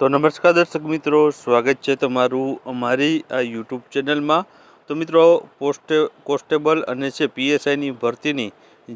તો નમસ્કાર દર્શક મિત્રો, સ્વાગત છે તમારું અમારી આ યુટ્યુબ ચેનલમાં. તો મિત્રો, પોસ્ટે, કોન્સ્ટેબલ અને છે પીએસઆઈની ભરતીની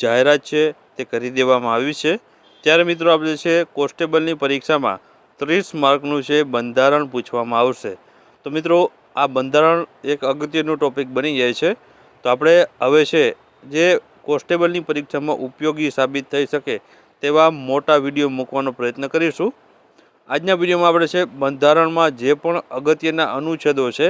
જાહેરાત છે તે કરી દેવામાં આવી છે. ત્યારે મિત્રો, આપણે છે કોન્સ્ટેબલની પરીક્ષામાં ત્રીસ માર્કનું છે બંધારણ પૂછવામાં આવશે. તો મિત્રો, આ બંધારણ એક અગત્યનું ટોપિક બની જાય છે. તો આપણે હવે છે, જે કોન્સ્ટેબલની પરીક્ષામાં ઉપયોગી સાબિત થઈ શકે તેવા મોટા વીડિયો મૂકવાનો પ્રયત્ન કરીશું. આજના વિડીયોમાં આપણે છે બંધારણમાં જે પણ અગત્યના અનુચ્છેદો છે,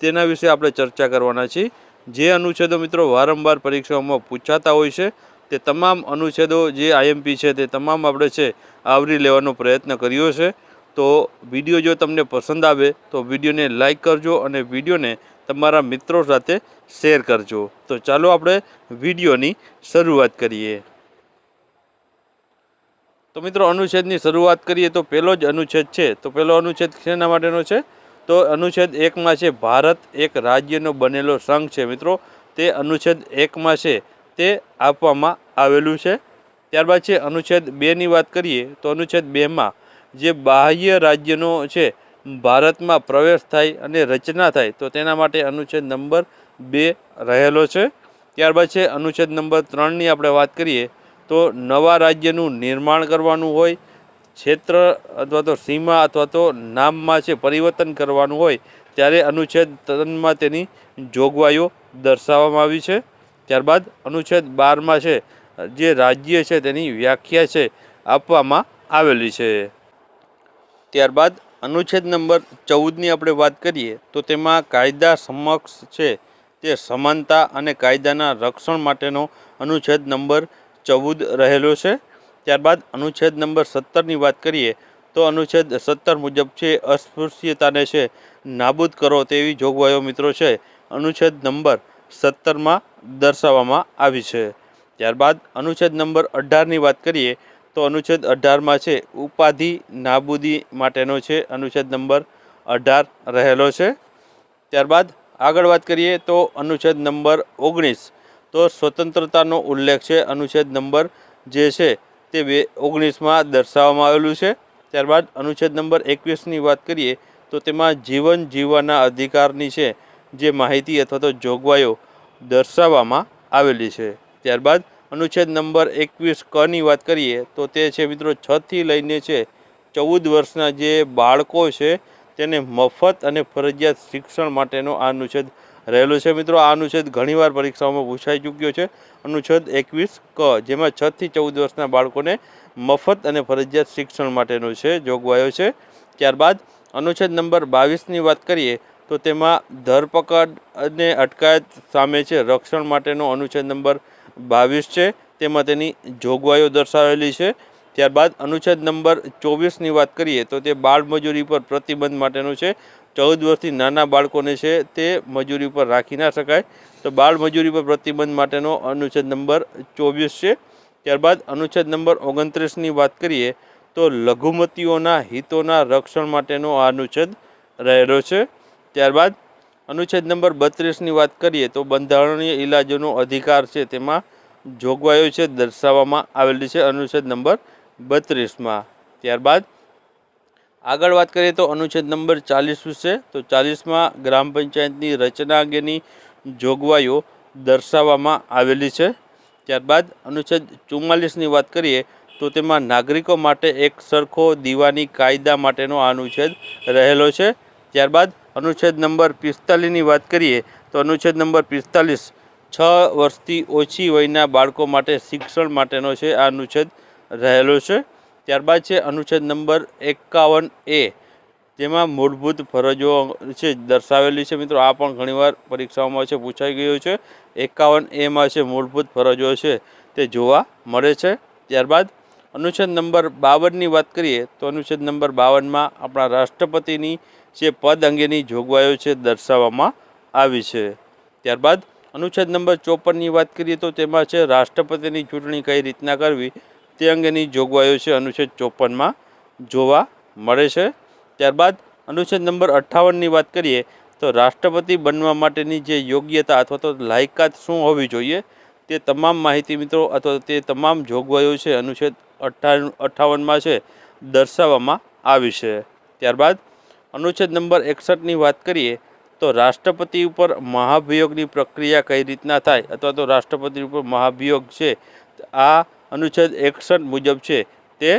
તેના વિશે આપણે ચર્ચા કરવાના છીએ. જે અનુચ્છેદો મિત્રો વારંવાર પરીક્ષાઓમાં પૂછાતા હોય છે, તે તમામ અનુચ્છેદો જે આઈએમપી છે, તે તમામ આપણે છે આવરી લેવાનો પ્રયત્ન કર્યો છે. તો વીડિયો જો તમને પસંદ આવે, તો વિડીયોને લાઇક કરજો અને વિડીયોને તમારા મિત્રો સાથે શેર કરજો. તો ચાલો આપણે વિડીયોની શરૂઆત કરીએ. તો મિત્રો, અનુચ્છેદની શરૂઆત કરીએ તો પહેલો જ અનુચ્છેદ છે. તો પહેલો અનુચ્છેદ શેના માટેનો છે? તો અનુચ્છેદ એકમાં છે, ભારત એક રાજ્યનો બનેલો સંઘ છે. મિત્રો, તે અનુચ્છેદ એકમાં છે, તે આપવામાં આવેલું છે. ત્યારબાદ છે, અનુચ્છેદ બેની વાત કરીએ તો અનુચ્છેદ બેમાં જે બાહ્ય રાજ્યનો છે, ભારતમાં પ્રવેશ થાય અને રચના થાય, તો તેના માટે અનુચ્છેદ નંબર બે રહેલો છે. ત્યારબાદ છે, અનુચ્છેદ નંબર ત્રણની આપણે વાત કરીએ તો નવા રાજ્યનું નિર્માણ કરવાનું હોય, ક્ષેત્ર અથવા તો સીમા અથવા તો નામમાં છે, પરિવર્તન કરવાનું હોય, ત્યારે અનુચ્છેદ ત્રણમાં તેની જોગવાઈઓ દર્શાવવામાં આવી છે. ત્યારબાદ અનુચ્છેદ બારમાં છે, જે રાજ્ય છે તેની વ્યાખ્યા છે, આપવામાં આવેલી છે. ત્યારબાદ અનુચ્છેદ નંબર ચૌદની આપણે વાત કરીએ, તો તેમાં કાયદા સમક્ષ છે, તે સમાનતા અને કાયદાના રક્ષણ માટેનો અનુચ્છેદ નંબર ચૌદ રહેલો છે. ત્યારબાદ અનુચ્છેદ નંબર સત્તરની વાત કરીએ તો અનુચ્છેદ સત્તર મુજબ છે, અસ્પૃશ્યતાને છે, નાબૂદ કરો તેવી જોગવાઈઓ મિત્રો છે. અનુચ્છેદ નંબર સત્તરમાં દર્શાવવામાં આવી છે. ત્યારબાદ અનુચ્છેદ નંબર અઢારની વાત કરીએ તો અનુચ્છેદ અઢારમાં છે, ઉપાધિ નાબૂદી માટેનો છે, અનુચ્છેદ નંબર અઢાર રહેલો છે. ત્યારબાદ આગળ વાત કરીએ તો અનુચ્છેદ નંબર ઓગણીસ તો સ્વતંત્રતાનો ઉલ્લેખ છે. અનુચ્છેદ નંબર જે છે તે બે ઓગણીસમાં દર્શાવવામાં આવેલું છે. ત્યારબાદ અનુચ્છેદ નંબર એકવીસની વાત કરીએ તો તેમાં જીવન જીવવાના અધિકારની છે જે માહિતી અથવા તો જોગવાઈઓ દર્શાવવામાં આવેલી છે. ત્યારબાદ અનુચ્છેદ નંબર એકવીસ કની વાત કરીએ તો તે છે મિત્રો છથી લઈને છે ચૌદ વર્ષના જે બાળકો છે તેને મફત અને ફરજિયાત શિક્ષણ માટેનો આ અનુચ્છેદ રહેલો છે. મિત્રો, આ અનુચ્છેદ ઘણીવાર પરીક્ષાઓમાં પૂછાઈ ચૂક્યો છે. અનુચ્છેદ એકવીસ ક, જેમાં છથી ચૌદ વર્ષના બાળકોને મફત અને ફરજિયાત શિક્ષણ માટેનો છે, જોગવાઈઓ છે. ત્યારબાદ, અનુચ્છેદ નંબર બાવીસની વાત કરીએ, તો તેમાં ધરપકડ અને અટકાયત સામે છે. રક્ષણ માટેનો અનુચ્છેદ નંબર બાવીસ છે. તેમાં તેની જોગવાઈઓ દર્શાવેલી છે. ત્યારબાદ, અનુચ્છેદ નંબર ચોવીસની વાત કરીએ, તો તે બાળમજૂરી પર પ્રતિબંધ માટેનું છે. ચૌદ વર્ષથી નાના બાળકોને છે તે મજૂરી પર રાખી ના શકાય. તો બાળ મજૂરી પર પ્રતિબંધ માટેનો અનુચ્છેદ નંબર ચોવીસ છે. ત્યારબાદ અનુચ્છેદ નંબર ઓગણત્રીસની વાત કરીએ તો લઘુમતીઓના હિતોના રક્ષણ માટેનો આ અનુચ્છેદ રહેલો છે. ત્યારબાદ અનુચ્છેદ નંબર બત્રીસની વાત કરીએ તો બંધારણીય ઇલાજોનો અધિકાર છે તેમાં જોગવાઈઓ છે દર્શાવવામાં આવેલી છે અનુચ્છેદ નંબર બત્રીસમાં. ત્યારબાદ આગળ વાત કરીએ તો અનુચ્છેદ નંબર ચાલીસ વિશે, તો ચાલીસમાં ગ્રામ પંચાયતની રચના અંગેની જોગવાઈઓ દર્શાવવામાં આવેલી છે. ત્યારબાદ અનુચ્છેદ ચુમ્માલીસની વાત કરીએ, તો તેમાં નાગરિકો માટે એક સરખો દીવાની કાયદા માટેનો આ અનુચ્છેદ રહેલો છે. ત્યારબાદ અનુચ્છેદ નંબર પિસ્તાલીસની વાત કરીએ, તો અનુચ્છેદ નંબર પિસ્તાલીસ, છ વર્ષથી ઓછી વયના બાળકો માટે શિક્ષણ માટેનો છે આ અનુચ્છેદ રહેલો છે. ત્યારબાદ છે અનુચ્છેદ નંબર એકાવન એ, જેમાં મૂળભૂત ફરજો છે દર્શાવેલી છે. મિત્રો, આ પણ ઘણીવાર પરીક્ષાઓમાં છે પૂછાઈ ગયું છે. એકાવન એમાં છે મૂળભૂત ફરજો છે, તે જોવા મળે છે. ત્યારબાદ અનુચ્છેદ નંબર બાવનની વાત કરીએ, તો અનુચ્છેદ નંબર બાવનમાં આપણા રાષ્ટ્રપતિની જે પદ અંગેની જોગવાઈઓ છે દર્શાવવામાં આવી છે. ત્યારબાદ અનુચ્છેદ નંબર ચોપનની વાત કરીએ, તો તેમાં છે રાષ્ટ્રપતિની ચૂંટણી કઈ રીતના કરવી તે અંગેની જોગવાઈઓ છે અનુચ્છેદ ચોપનમાં જોવા મળે છે. ત્યારબાદ અનુચ્છેદ નંબર અઠ્ઠાવનની વાત કરીએ તો રાષ્ટ્રપતિ બનવા માટેની જે યોગ્યતા અથવા તો લાયકાત શું હોવી જોઈએ તે તમામ માહિતી મિત્રો અથવા તે તમામ જોગવાઈઓ છે અનુચ્છેદ અઠ્ઠા અઠ્ઠાવનમાં છે દર્શાવવામાં આવી છે. ત્યારબાદ અનુચ્છેદ નંબર એકસઠની વાત કરીએ તો રાષ્ટ્રપતિ ઉપર મહાભિયોગની પ્રક્રિયા કઈ રીતના થાય અથવા તો રાષ્ટ્રપતિ ઉપર મહાભિયોગ છે, આ અનુચ્છેદ એકસઠ મુજબ છે તે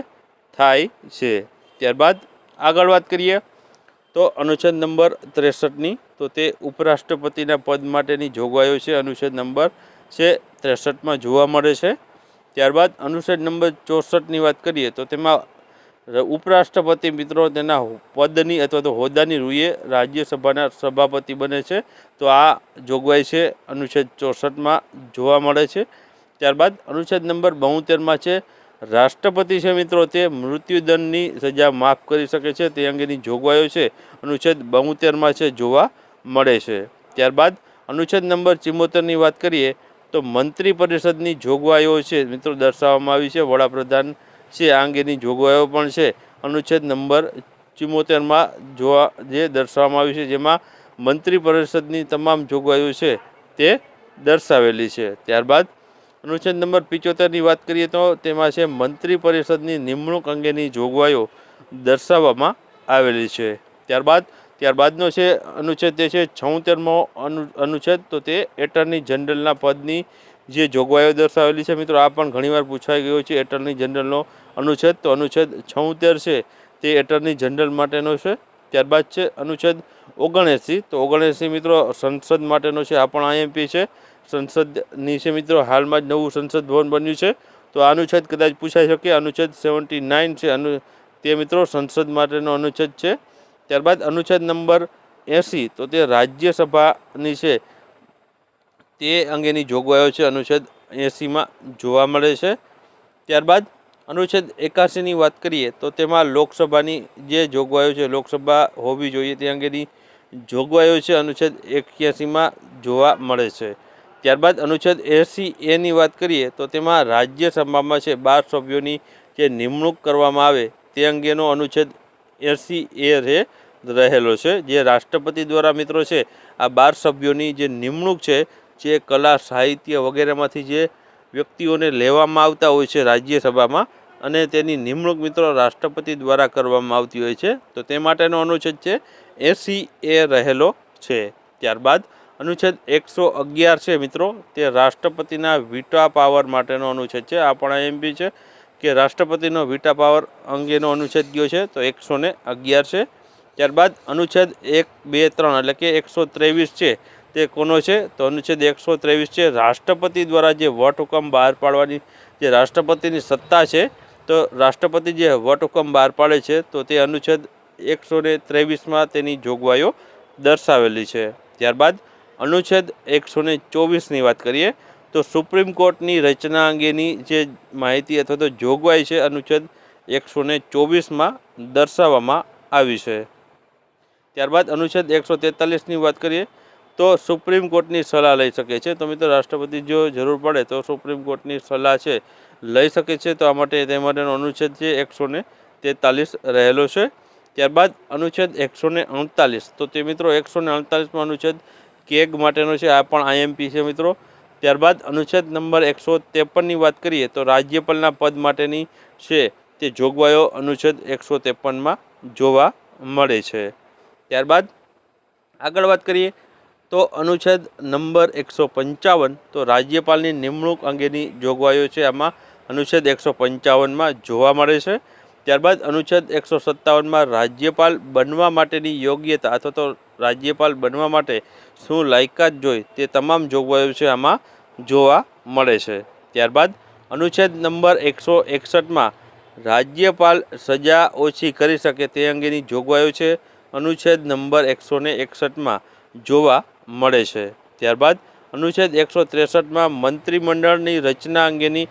થાય છે. ત્યારબાદ આગળ વાત કરીએ તો અનુચ્છેદ નંબર ત્રેસઠની તો તે ઉપરાષ્ટ્રપતિના પદ માટેની જોગવાઈઓ છે. અનુચ્છેદ નંબર છે ત્રેસઠમાં જોવા મળે છે. ત્યારબાદ અનુચ્છેદ નંબર ચોસઠની વાત કરીએ તો તેમાં ઉપરાષ્ટ્રપતિ મિત્રો તેના પદની અથવા તો હોદ્દાની રૂએ રાજ્યસભાના સભાપતિ બને છે. તો આ જોગવાઈ છે અનુચ્છેદ ચોસઠમાં જોવા મળે છે. ત્યારબાદ અનુચ્છેદ નંબર બોતેરમાં છે, રાષ્ટ્રપતિ છે મિત્રો, તે મૃત્યુદંડની સજા માફ કરી શકે છે, તે અંગેની જોગવાઈઓ છે. અનુચ્છેદ બોતેરમાં છે, જોવા મળે છે. ત્યારબાદ અનુચ્છેદ નંબર ચિમોતેરની વાત કરીએ, તો મંત્રી પરિષદની જોગવાઈઓ છે, મિત્રો, દર્શાવવામાં આવી છે, વડાપ્રધાન છે, આ અંગેની જોગવાઈઓ પણ છે. અનુચ્છેદ નંબર ચિમ્મોતેરમાં જોવા, જે દર્શાવવામાં આવી છે, જેમાં મંત્રી પરિષદની તમામ જોગવાઈઓ છે, તે દર્શાવેલી છે. ત્યારબાદ અનુચ્છેદ નંબર પિચોતેરની વાત કરીએ તો તેમાં છે, મંત્રી પરિષદની નિમણૂક અંગેની જોગવાઈઓ દર્શાવવામાં આવેલી છે. ત્યારબાદ, ત્યારબાદનો છે, અનુચ્છેદ તે છે, છોતેરમો અનુ, અનુચ્છેદ, તો તે એટર્ની જનરલના પદની જે જોગવાઈઓ દર્શાવેલી છે, મિત્રો, આ પણ ઘણીવાર પૂછાઈ ગયો છે, એટર્ની જનરલનો અનુચ્છેદ. તો અનુચ્છેદ છોતેર છે, તે એટર્ની જનરલ માટેનો છે. ત્યારબાદ છે, અનુચ્છેદ ઓગણએંસી. તો ઓગણએંસી, મિત્રો, સંસદ માટેનો છે, આ પણ આઈએમપી છે. સંસદની છે મિત્રો, હાલમાં જ નવું સંસદ ભવન બન્યું છે. તો અનુચ્છેદ કદાચ પૂછાઈ શકે, અનુચ્છેદ સેવન્ટી નાઇન છે. અનુ, તે મિત્રો સંસદ માટેનો અનુચ્છેદ છે. ત્યારબાદ અનુચ્છેદ નંબર એંસી તો તે રાજ્યસભાની છે. તે અંગેની જોગવાઈઓ છે અનુચ્છેદ એંસીમાં જોવા મળે છે. ત્યારબાદ અનુચ્છેદ એકાસીની વાત કરીએ, તો તેમાં લોકસભાની જે જોગવાઈઓ છે, લોકસભા હોવી જોઈએ તે અંગેની જોગવાઈઓ છે અનુચ્છેદ એક્યાસીમાં જોવા મળે છે. ત્યારબાદ અનુચ્છેદ એસી એની વાત કરીએ તો તેમાં રાજ્યસભામાં છે બાર સભ્યોની જે નિમણૂક કરવામાં આવે તે અંગેનો અનુચ્છેદ એસી એ રે રહેલો છે. જે રાષ્ટ્રપતિ દ્વારા મિત્રો છે આ બાર સભ્યોની જે નિમણૂક છે જે કલા, સાહિત્ય વગેરેમાંથી જે વ્યક્તિઓને લેવામાં આવતા હોય છે રાજ્યસભામાં અને તેની નિમણૂક મિત્રો રાષ્ટ્રપતિ દ્વારા કરવામાં આવતી હોય છે તો તે માટેનો અનુચ્છેદ છે એસી એ રહેલો છે. ત્યારબાદ અનુચ્છેદ એકસો અગિયાર છે મિત્રો. તે રાષ્ટ્રપતિના વિટા પાવર માટેનો અનુચ્છેદ છે. આ પણ બી છે કે રાષ્ટ્રપતિનો વિટા પાવર અંગેનો અનુચ્છેદ ગયો છે? તો એકસો ને અગિયાર છે. ત્યારબાદ અનુચ્છેદ એક, બે, ત્રણ એટલે કે એકસો ત્રેવીસ છે તે કોનો છે? તો અનુચ્છેદ એકસો ત્રેવીસ છે. રાષ્ટ્રપતિ દ્વારા જે વટહુકમ બહાર પાડવાની જે રાષ્ટ્રપતિની સત્તા છે, તો રાષ્ટ્રપતિ જે વટહુકમ બહાર પાડે છે, તો તે અનુચ્છેદ એકસો ત્રેવીસમાં તેની જોગવાઈઓ દર્શાવેલી છે. ત્યારબાદ અનુચ્છેદ એકસો ને ચોવીસની વાત કરીએ, તો સુપ્રીમ કોર્ટની રચના અંગેની જે માહિતી અથવા તો જોગવાઈ છે, અનુચ્છેદ એકસો ને ચોવીસમાં દર્શાવવામાં આવી છે. ત્યારબાદ અનુચ્છેદ એકસો તેતાલીસની વાત કરીએ, તો સુપ્રીમ કોર્ટની સલાહ લઈ શકે છે. તો મિત્રો, રાષ્ટ્રપતિ જો જરૂર પડે તો સુપ્રીમ કોર્ટની સલાહ છે, લઈ શકે છે. તો આ માટે તે માટેનો અનુચ્છેદ છે, એકસો ને તેતાલીસ રહેલો છે. ત્યારબાદ અનુચ્છેદ એકસો ને અડતાલીસ તો તે મિત્રો, એકસો ને અડતાલીસમાં અનુચ્છેદ કેગ માટેનો છે, આ પણ આઈએમપી છે મિત્રો. ત્યારબાદ અનુચ્છેદ નંબર એકસો ત્રેપનની વાત કરીએ તો રાજ્યપાલના પદ માટેની છે તે જોગવાઈઓ અનુચ્છેદ એકસો ત્રેપનમાં જોવા મળે છે. ત્યારબાદ આગળ વાત કરીએ તો અનુચ્છેદ નંબર એકસો પંચાવન તો રાજ્યપાલની નિમણૂક અંગેની જોગવાઈઓ છે, આમાં અનુચ્છેદ એકસો પંચાવનમાં જોવા મળે છે. ત્યારબાદ અનુચ્છેદ એકસો સત્તાવનમાં રાજ્યપાલ બનવા માટેની યોગ્યતા અથવા તો રાજ્યપાલ બનવા માટે શું લાયકાત જોઈ તે તમામ જોગવાઈઓ છે આમાં જોવા મળે છે. ત્યારબાદ અનુચ્છેદ નંબર એકસો એકસઠમાં રાજ્યપાલ સજા ઓછી કરી શકે તે અંગેની જોગવાઈઓ છે અનુચ્છેદ નંબર એકસો ને એકસઠમાં જોવા મળે છે. ત્યારબાદ અનુચ્છેદ એકસો ત્રેસઠમાં મંત્રીમંડળની રચના અંગેની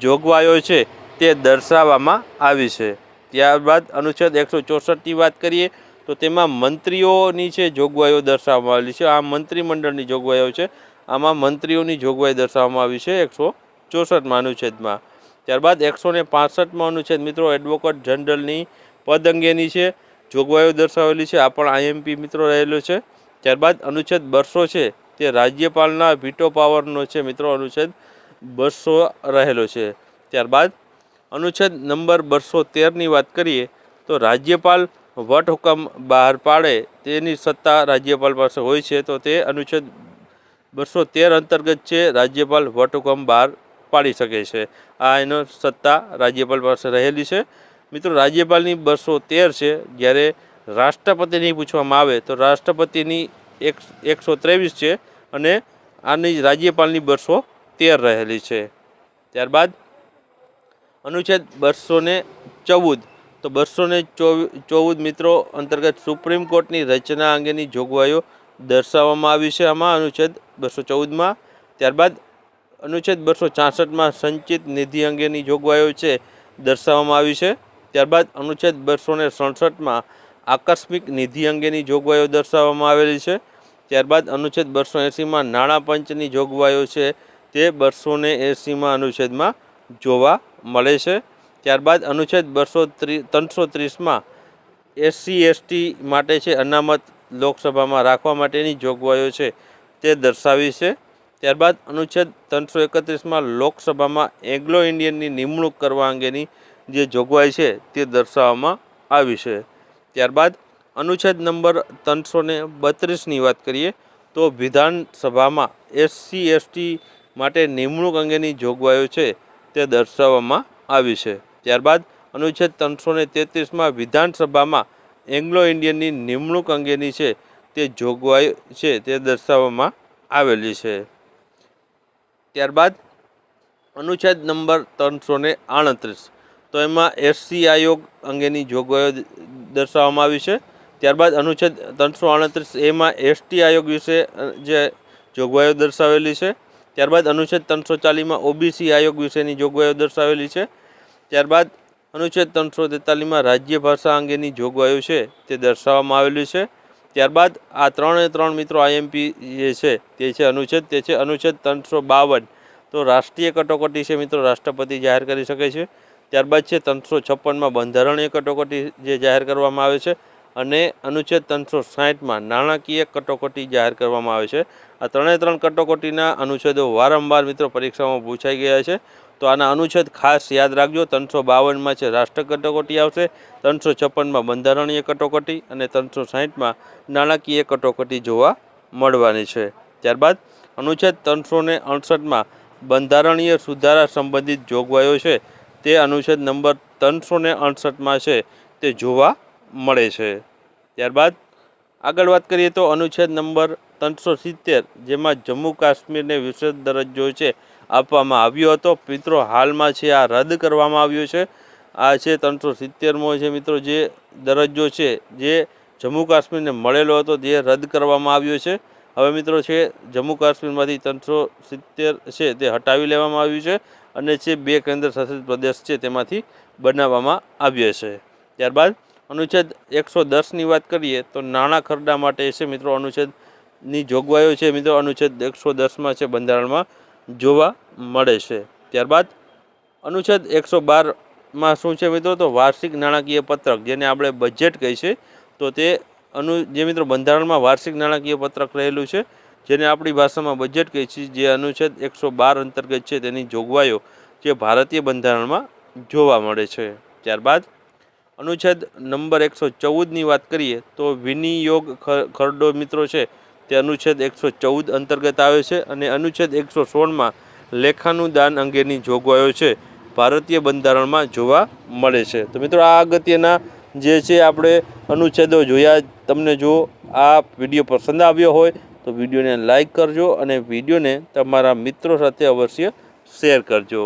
જોગવાઈઓ છે તે દર્શાવવામાં આવી છે. ત્યારબાદ અનુચ્છેદ એકસો ચોસઠની વાત કરીએ તો તેમાં મંત્રીઓની છે જોગવાઈઓ દર્શાવવામાં આવેલી છે, આ મંત્રીમંડળની જોગવાઈઓ છે, આમાં મંત્રીઓની જોગવાઈ દર્શાવવામાં આવી છે એકસો ચોસઠમાં અનુચ્છેદમાં. ત્યારબાદ એકસો ને પાસઠમાં અનુચ્છેદ, મિત્રો, એડવોકેટ જનરલની પદ અંગેની છે જોગવાઈઓ દર્શાવેલી છે, આ પણ આઈએમપી મિત્રો રહેલો છે. ત્યારબાદ અનુચ્છેદ બસો છે, તે રાજ્યપાલના વીટો પાવરનો છે, મિત્રો, અનુચ્છેદ બસો રહેલો છે. ત્યારબાદ અનુચ્છેદ નંબર બસો તેરની વાત કરીએ, તો રાજ્યપાલ વટહુકમ બહાર પાડે તેની સત્તા રાજ્યપાલ પાસે હોય છે, તો તે અનુચ્છેદ બસો તેર અંતર્ગત છે, રાજ્યપાલ વટહુકમ બહાર પાડી શકે છે. આ એનો સત્તા રાજ્યપાલ પાસે રહેલી છે. મિત્રો, રાજ્યપાલની બસો તેર છે, જ્યારે રાષ્ટ્રપતિની પૂછવામાં આવે, તો રાષ્ટ્રપતિની એક, એકસો ત્રેવીસ છે અને આની રાજ્યપાલની બસો તેર રહેલી છે. ત્યારબાદ અનુચ્છેદ બસો ને ચૌદ તો બસો ને ચૌદ મિત્રો અંતર્ગત સુપ્રીમ કોર્ટની રચના અંગેની જોગવાઈઓ દર્શાવવામાં આવી છે. આમાં અનુચ્છેદ બસો ચૌદમાં ત્યારબાદ અનુચ્છેદ બસો છાસઠમાં સંચિત નિધિ અંગેની જોગવાઈઓ છે દર્શાવવામાં આવી છે. ત્યારબાદ અનુચ્છેદ બસો ને સડસઠમાં આકસ્મિક નિધિ અંગેની જોગવાઈઓ દર્શાવવામાં આવેલી છે. ત્યારબાદ અનુચ્છેદ બસો એંસીમાં નાણાં પંચની જોગવાઈઓ છે તે બસો ને એંસીમાં અનુચ્છેદમાં જોવા મળે છે. ત્યારબાદ અનુચ્છેદ બસો ત્રી, ત્રણસો ત્રીસમાં એસસી, એસટી માટે છે અનામત લોકસભામાં રાખવા માટેની જોગવાઈઓ છે તે દર્શાવી છે. ત્યારબાદ અનુચ્છેદ ત્રણસો એકત્રીસમાં લોકસભામાં એંગ્લો ઇન્ડિયનની નિમણૂક કરવા અંગેની જે જોગવાઈ છે તે દર્શાવવામાં આવી છે. ત્યારબાદ અનુચ્છેદ નંબર ત્રણસો ને બત્રીસની વાત કરીએ તો વિધાનસભામાં એસસી, એસટી માટે નિમણૂક અંગેની જોગવાઈઓ છે તે દર્શાવવામાં આવી છે. ત્યારબાદ અનુચ્છેદ ત્રણસો ને તેત્રીસમાં વિધાનસભામાં એંગ્લો ઇન્ડિયનની નિમણૂક અંગેની છે તે જોગવાઈ છે તે દર્શાવવામાં આવેલી છે. ત્યારબાદ અનુચ્છેદ નંબર ત્રણસો ને આડત્રીસ તો એમાં એસસી આયોગ અંગેની જોગવાઈઓ દર્શાવવામાં આવી છે. ત્યારબાદ અનુચ્છેદ ત્રણસો આડત્રીસ એમાં એસટી આયોગ વિશે જે જોગવાઈઓ દર્શાવેલી છે. ત્યારબાદ અનુચ્છેદ ત્રણસો ચાલીસમાં ઓબીસી આયોગ વિશેની જોગવાઈઓ દર્શાવેલી છે. ત્યારબાદ અનુચ્છેદ ત્રણસો તેતાલીસમાં રાજ્ય ભાષા અંગેની જોગવાઈઓ છે તે દર્શાવવામાં આવેલી છે. ત્યારબાદ આ ત્રણે ત્રણ મિત્રો આઈએમપી જે છે તે છે અનુચ્છેદ, તે છે અનુચ્છેદ ત્રણસો બાવન. તો રાષ્ટ્રીય કટોકટી છે મિત્રો, રાષ્ટ્રપતિ જાહેર કરી શકે છે. ત્યારબાદ છે ત્રણસો છપ્પનમાં બંધારણીય કટોકટી જે જાહેર કરવામાં આવે છે અને અનુચ્છેદ ત્રણસો સાહીઠમાં નાણાકીય કટોકટી જાહેર કરવામાં આવે છે. આ ત્રણે ત્રણ કટોકટીના અનુચ્છેદો વારંવાર મિત્રો પરીક્ષામાં પૂછાઈ ગયા છે. તો આના અનુચ્છેદ ખાસ યાદ રાખજો, ત્રણસો બાવનમાં છે રાષ્ટ્ર કટોકટી આવશે, ત્રણસો છપ્પનમાં બંધારણીય કટોકટી અને ત્રણસો સાહીઠમાં નાણાકીય કટોકટી જોવા મળવાની છે. ત્યારબાદ અનુચ્છેદ ત્રણસો ને અડસઠમાં બંધારણીય સુધારા સંબંધિત જોગવાઈઓ છે, તે અનુચ્છેદ નંબર ત્રણસો ને અડસઠમાં છે, તે જોવા મળે છે. ત્યારબાદ આગળ વાત કરીએ તો અનુચ્છેદ નંબર ત્રણસો સિત્તેર, જેમાં જમ્મુ કાશ્મીરને વિશેષ દરજ્જો છે આપવામાં આવ્યો હતો. મિત્રો, હાલમાં છે, આ રદ કરવામાં આવ્યો છે. આ છે ત્રણસો સિત્તેરમો છે મિત્રો, જે દરજ્જો છે, જે જમ્મુ કાશ્મીરને મળેલો હતો તે રદ કરવામાં આવ્યો છે. હવે મિત્રો છે, જમ્મુ કાશ્મીરમાંથી ત્રણસો સિત્તેર છે, તે હટાવી લેવામાં આવ્યું છે અને જે બે કેન્દ્ર શાસિત પ્રદેશ છે, તેમાંથી બનાવવામાં આવ્યો છે. ત્યારબાદ અનુચ્છેદ એકસો દસની વાત કરીએ, તો નાણાં ખરડા માટે છે, મિત્રો, અનુચ્છેદની જોગવાઈઓ છે. મિત્રો, અનુચ્છેદ એકસો દસમાં છે, બંધારણમાં જોવા મળે છે. ત્યારબાદ અનુચ્છેદ એકસો બારમાં શું છે મિત્રો? તો વાર્ષિક નાણાકીય પત્રક, જેને આપણે બજેટ કહી છે, તો તે અનુ, જે મિત્રો બંધારણમાં વાર્ષિક નાણાકીય પત્રક રહેલું છે, જેને આપણી ભાષામાં બજેટ કહે છે, જે અનુચ્છેદ એકસો બાર અંતર્ગત છે, તેની જોગવાઈઓ જે ભારતીય બંધારણમાં જોવા મળે છે. ત્યારબાદ અનુચ્છેદ નંબર એકસો ચૌદની વાત કરીએ, તો વિનિયોગ ખરડો મિત્રો છે તે અનુચ્છેદ એકસો ચૌદ અંતર્ગત આવે છે અને અનુચ્છેદ એકસો સોળમાં લેખાનું દાન અંગેની જોગવાઈઓ છે, ભારતીય બંધારણમાં જોવા મળે છે. તો મિત્રો, આ અગત્યના જે છે આપણે અનુચ્છેદો જોયા, તમને જો આ વીડિયો પસંદ આવ્યો હોય, તો વિડીયોને લાઇક કરજો અને વિડીયોને તમારા મિત્રો સાથે અવશ્ય શેર કરજો.